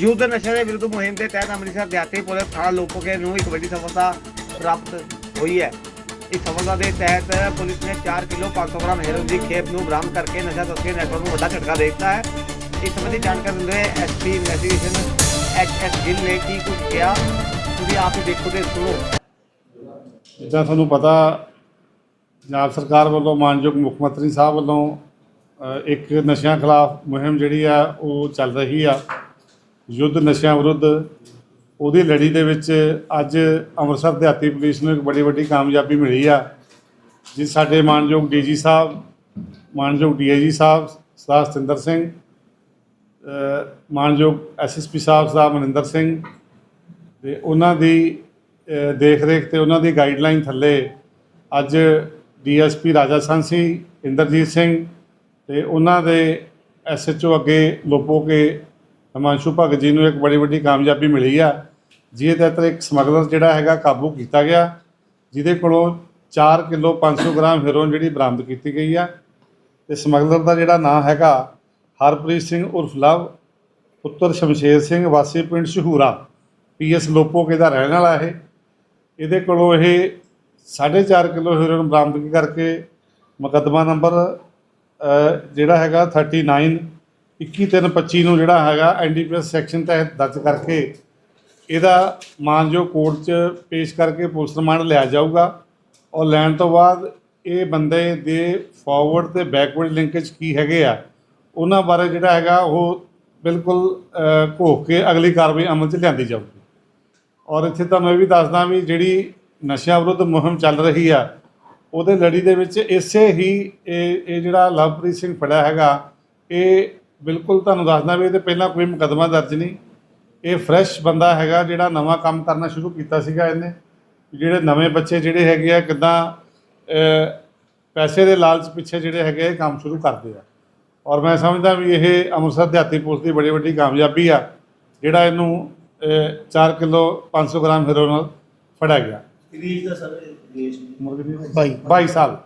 ਯੁੱਧ ਨਸ਼ੇ ਦੇ ਵਿਰੁੱਧ ਮੁਹਿੰਮ ਦੇ ਤਹਿਤ ਅੰਮ੍ਰਿਤਸਰ ਦਿਹਾਤੀ ਪੁਲਿਸ ਥਾਣਾ ਲੋਪੋਕੇ ਨੂੰ ਇੱਕ ਵੱਡੀ ਸਫਲਤਾ ਪ੍ਰਾਪਤ ਹੋਈ ਹੈ। ਇਸ ਸਫਲਤਾ ਦੇ ਤਹਿਤ ਪੁਲਿਸ ਨੇ 4 ਕਿਲੋ 500 ਗ੍ਰਾਮ ਹੈਰੋਇਨ ਦੀ ਖੇਪ ਨੂੰ ਬਰਾਮਦ ਕਰਕੇ ਨਸ਼ਾ ਤਸਕਰੀ ਨੈਟਵਰਕ ਨੂੰ ਵੱਡਾ ਝਟਕਾ ਦੇ ਦਿੱਤਾ ਹੈ। ਇਸ ਸੰਬੰਧੀ ਜਾਣਕਾਰੀ ਦਿੰਦੇ ਹੋਏ ਐਸਪੀ ਇਨਵੈਸਟੀਗੇਸ਼ਨ ਐਚ ਗਿੱਲ ਨੇ ਕੀ ਕੁਝ ਕਿਹਾ, ਤੁਸੀਂ ਆਪ ਹੀ ਦੇਖੋ ਤੇ ਸੁਣੋ। ਜਿੱਦਾਂ ਤੁਹਾਨੂੰ ਪਤਾ, ਪੰਜਾਬ ਸਰਕਾਰ ਵੱਲੋਂ ਮਾਨਯੋਗ ਮੁੱਖ ਮੰਤਰੀ ਸਾਹਿਬ ਵੱਲੋਂ ਇੱਕ ਨਸ਼ਿਆਂ ਖਿਲਾਫ ਮੁਹਿੰਮ ਜਿਹੜੀ ਆ, ਉਹ ਚੱਲ ਰਹੀ ਆ। ਯੁੱਧ ਨਸ਼ਿਆਂ ਵਿਰੁੱਧ ਉਹਦੀ ਲੜੀ ਦੇ ਵਿੱਚ ਅੱਜ ਅੰਮ੍ਰਿਤਸਰ ਦਿਹਾਤੀ ਪੁਲਿਸ ਨੂੰ ਇੱਕ ਬੜੀ ਵੱਡੀ ਕਾਮਯਾਬੀ ਮਿਲੀ ਆ ਜਿਸ ਸਾਡੇ ਮਾਨਯੋਗ ਡੀਜੀ ਸਾਹਿਬ ਮਾਨਯੋਗ ਡੀਆਈਜੀ ਸਾਹਿਬ ਸਰਦਾਰ ਸਤਿੰਦਰ ਸਿੰਘ ਅ, ਮਾਨਯੋਗ ਐਸਐਸਪੀ ਸਾਹਿਬ ਸਰਦਾਰ ਮਨਿੰਦਰ ਸਿੰਘ ਤੇ ਉਹਨਾਂ ਦੀ ਦੇਖ ਰੇਖ ਤੇ ਉਹਨਾਂ ਦੀ ਗਾਈਡਲਾਈਨ ਥੱਲੇ ਅੱਜ ਡੀਐਸਪੀ ਰਾਜਾ ਸੰਸੀ ਇੰਦਰਜੀਤ ਸਿੰਘ ਤੇ ਉਹਨਾਂ ਦੇ ਐਸਐਚਓ ਅੱਗੇ ਲੋਪੋ ਕੇ ਹਿਮਾਂਸ਼ੂ ਭਗਤ ਜੀ ਨੂੰ ਇੱਕ ਬੜੀ ਵੱਡੀ ਕਾਮਯਾਬੀ ਮਿਲੀ ਆ। ਜਿਹਦੇ ਤਹਿਤ ਇੱਕ ਸਮਗਲਰ ਜਿਹੜਾ ਹੈਗਾ ਕਾਬੂ ਕੀਤਾ ਗਿਆ। ਜਿਹਦੇ ਕੋਲੋਂ 4 ਕਿਲੋ 500 ਗ੍ਰਾਮ ਹੈਰੋਇਨ ਜਿਹੜੀ ਬਰਾਮਦ ਕੀਤੀ ਗਈ ਆ। ਤੇ ਸਮਗਲਰ ਦਾ ਜਿਹੜਾ ਨਾਂ ਹੈਗਾ ਹਰਪ੍ਰੀਤ ਸਿੰਘ ਉਰਫ ਲਵ, ਪੁੱਤਰ ਸ਼ਮਸ਼ੇਰ ਸਿੰਘ, ਵਾਸੀ ਪਿੰਡ ਸ਼ਹੂਰਾ ਪੀਐਸ ਲੋਪੋਕੇ ਦਾ ਰਹਿਣ ਵਾਲਾ ਇਹ। ਇਹਦੇ ਕੋਲੋਂ ਇਹ 4.5 ਕਿਲੋ ਹੈਰੋਇਨ ਬਰਾਮਦ ਕਰਕੇ ਮੁਕੱਦਮਾ ਨੰਬਰ ਜਿਹੜਾ ਹੈਗਾ 39 21325 ਨੂੰ ਜਿਹੜਾ ਹੈਗਾ ਐਨਡੀਪੀਐਸ ਸੈਕਸ਼ਨ ਤਹਿਤ ਦਰਜ ਕਰਕੇ ਇਹਦਾ ਮਾਨਜੋ ਕੋਰਟ 'ਚ ਪੇਸ਼ ਕਰਕੇ ਪੁਲਿਸ ਰਿਮਾਂਡ ਲਿਆ ਜਾਊਗਾ। ਔਰ ਲੈਣ ਤੋਂ ਬਾਅਦ ਇਹ ਬੰਦੇ ਦੇ ਫਾਰਵਰਡ ਤੇ ਬੈਕਵਰਡ ਲਿੰਕੇਜ ਕੀ ਹੈਗੇ ਆ, ਉਹਨਾਂ ਬਾਰੇ ਜਿਹੜਾ ਹੈਗਾ ਉਹ ਬਿਲਕੁਲ ਘੋਖ ਕੇ ਅਗਲੀ ਕਾਰਵਾਈ ਅਮਲ 'ਚ ਲਿਆਂਦੀ ਜਾਊਗੀ। ਔਰ ਇੱਥੇ ਤੁਹਾਨੂੰ ਇਹ ਵੀ ਦੱਸਦਾ ਵੀ ਜਿਹੜੀ ਨਸ਼ਿਆਂ ਵਿਰੁੱਧ ਮੁਹਿੰਮ ਚੱਲ ਰਹੀ ਆ, ਉਹਦੇ ਲੜੀ ਦੇ ਵਿੱਚ ਇਸੇ ਹੀ ਇਹ ਇਹ ਜਿਹੜਾ ਲਵਪ੍ਰੀਤ ਸਿੰਘ ਫੜਿਆ ਹੈਗਾ, ਇਹ ਬਿਲਕੁਲ ਤੁਹਾਨੂੰ ਦੱਸਦਾ ਵੀ ਇਹਦੇ ਪਹਿਲਾਂ ਕੋਈ ਮੁਕੱਦਮਾ ਦਰਜ ਨਹੀਂ। ਇਹ ਫਰੈਸ਼ ਬੰਦਾ ਹੈਗਾ ਜਿਹੜਾ ਨਵਾਂ ਕੰਮ ਕਰਨਾ ਸ਼ੁਰੂ ਕੀਤਾ ਸੀਗਾ ਇਹਨੇ। ਜਿਹੜੇ ਨਵੇਂ ਬੱਚੇ ਜਿਹੜੇ ਹੈਗੇ ਆ ਕਿਦਾਂ ਪੈਸੇ ਦੇ ਲਾਲਚ ਪਿੱਛੇ ਜਿਹੜੇ ਹੈਗੇ ਆ, ਇਹ ਕੰਮ ਸ਼ੁਰੂ ਕਰਦੇ ਆ। ਔਰ ਮੈਂ ਸਮਝਦਾ ਵੀ ਇਹ ਅੰਮ੍ਰਿਤਸਰ ਦਿਹਾਤੀ ਪੁਲਿਸ ਦੀ ਬੜੀ ਵੱਡੀ ਕਾਮਯਾਬੀ ਆ ਜਿਹੜਾ ਇਹਨੂੰ 4 ਕਿਲੋ 500 ਗ੍ਰਾਮ ਹੈਰੋਇਨ ਨਾਲ ਫੜਿਆ ਗਿਆ। ਰੀਜ ਦਾ ਸਰ ਦੇਸ਼ ਬਾਈ 22 ਸਾਲ।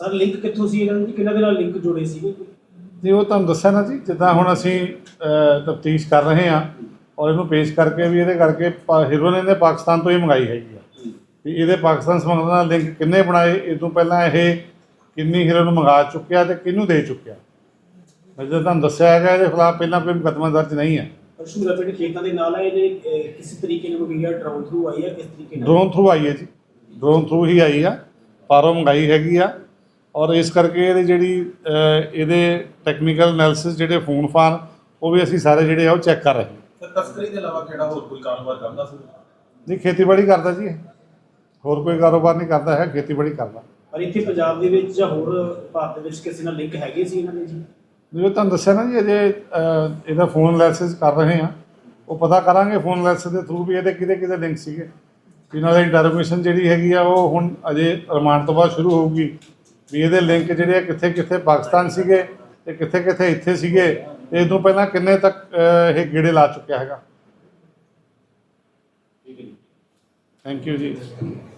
ਸਰ ਲਿੰਕ ਕਿੱਥੋਂ ਸੀ ਇਹਨਾਂ ਦੀ? ਕਿਹਨਾਂ ਦੇ ਨਾਲ ਲਿੰਕ ਜੁੜੇ ਸੀਗੇ ਜੀ ਉਹ ਤੁਹਾਨੂੰ ਦੱਸਿਆ ਨਾ ਜੀ ਜਿੱਦਾਂ ਹੁਣ ਅਸੀਂ ਤਫਤੀਸ਼ ਕਰ ਰਹੇ ਹਾਂ ਔਰ ਇਹਨੂੰ ਪੇਸ਼ ਕਰਕੇ ਵੀ ਇਹਦੇ ਕਰਕੇ ਹੀਰੋ ਨੇ ਇਹਨੇ ਪਾਕਿਸਤਾਨ ਤੋਂ ਹੀ ਮੰਗਾਈ ਹੈਗੀ ਆ। ਵੀ ਇਹਦੇ ਪਾਕਿਸਤਾਨ ਸੰਬੰਧ ਨਾਲ ਲਿੰਕ ਕਿੰਨੇ ਬਣਾਏ ਇਹ ਤੋਂ ਪਹਿਲਾਂ ਇਹ ਕਿੰਨੀ ਹੀਰੋ ਨੂੰ ਮੰਗਾ ਚੁੱਕਿਆ ਤੇ ਕਿਹਨੂੰ ਦੇ ਚੁੱਕਿਆ? ਮੈਂ ਤੁਹਾਨੂੰ ਦੱਸਿਆ ਹੈਗਾ ਇਹਦੇ ਖਿਲਾਫ ਪਹਿਲਾਂ ਕੋਈ ਮੁਕੱਦਮਾ ਦਰਜ ਨਹੀਂ ਹੈ ਅਸ਼ੂਰਾ ਪਿੰਡ ਖੇਤਾਂ ਦੇ ਨਾਲ ਇਹਨੇ ਅਹ, ਕਿਸੇ ਤਰੀਕੇ ਨਾਲ ਕੋਈ ਡਰਾਉਨ ਥਰੂ ਆਈ ਹੈ ਕਿਸ ਤਰੀਕੇ ਨਾਲ? ਡਰੋਨ ਥਰੂ ਆਈ ਹੈ ਜੀ। ਡਰੋਨ ਥਰੂ ਹੀ ਆਈ ਆ ਪਾਰੋਂ ਮੰਗਾਈ ਹੈਗੀ ਆ। ਔਰ ਇਸ ਕਰਕੇ ਇਹਦੇ ਜਿਹੜੀ ਇਹਦੇ ਟੈਕਨੀਕਲ ਐਨਾਲਿਸਿਸ ਜਿਹੜੇ ਫੋਨ ਫਾਨ ਉਹ ਵੀ ਅਸੀਂ ਸਾਰੇ ਜਿਹੜੇ ਆ ਉਹ ਚੈੱਕ ਕਰ ਰਹੇ ਹਾਂ। ਤਸਕਰੀ ਦੇ ਇਲਾਵਾ ਕਿਹੜਾ ਹੋਰ ਕੋਈ ਕਾਰੋਬਾਰ ਕਰਦਾ ਸੀ? ਨਹੀਂ ਖੇਤੀਬਾੜੀ ਕਰਦਾ ਜੀ ਇਹ। ਹੋਰ ਕੋਈ ਕਾਰੋਬਾਰ ਨਹੀਂ ਕਰਦਾ ਹੈ ਖੇਤੀਬਾੜੀ ਕਰਦਾ। ਪਰ ਇੱਥੇ ਪੰਜਾਬ ਦੇ ਵਿੱਚ ਜਾਂ ਹੋਰ ਭਾਰਤ ਦੇ ਵਿੱਚ ਕਿਸੇ ਨਾਲ ਲਿੰਕ ਹੈਗੇ ਸੀ ਇਹਨਾਂ ਦੇ ਜੀ? ਜਿਵੇਂ ਤੁਹਾਨੂੰ ਦੱਸਿਆ ਨਾ ਜੀ ਅਜੇ ਇਹਦਾ ਫੋਨ ਐਨਾਲਿਸਿਸ ਕਰ ਰਹੇ ਆ ਉਹ ਪਤਾ ਕਰਾਂਗੇ ਫੋਨ ਐਨਾਲਿਸਿਸ ਦੇ ਥਰੂ ਵੀ ਇਹਦੇ ਕਿਹਦੇ ਕਿਹਦੇ ਲਿੰਕ ਸੀਗੇ। ਇਹਨਾਂ ਦੀ ਇੰਟਰੋਗੇਸ਼ਨ ਜਿਹੜੀ ਹੈਗੀ ਆ ਉਹ ਹੁਣ ਅਜੇ ਰਿਮਾਂਡ ਤੋਂ ਬਾਅਦ ਸ਼ੁਰੂ ਹੋਊਗੀ। ਵੀ ਇਹਦੇ ਲਿੰਕ ਜਿਹੜੇ ਆ ਕਿੱਥੇ ਕਿੱਥੇ ਪਾਕਿਸਤਾਨ ਸੀਗੇ ਤੇ ਕਿੱਥੇ ਕਿੱਥੇ ਇੱਥੇ ਸੀਗੇ ਤੇ ਇਹ ਤੋਂ ਪਹਿਲਾਂ ਕਿੰਨੇ ਤੱਕ ਇਹ ਗੇੜੇ ਲਾ ਚੁੱਕਿਆ ਹੈਗਾ? ਠੀਕ ਹੈ ਜੀ। ਥੈਂਕ ਯੂ ਜੀ।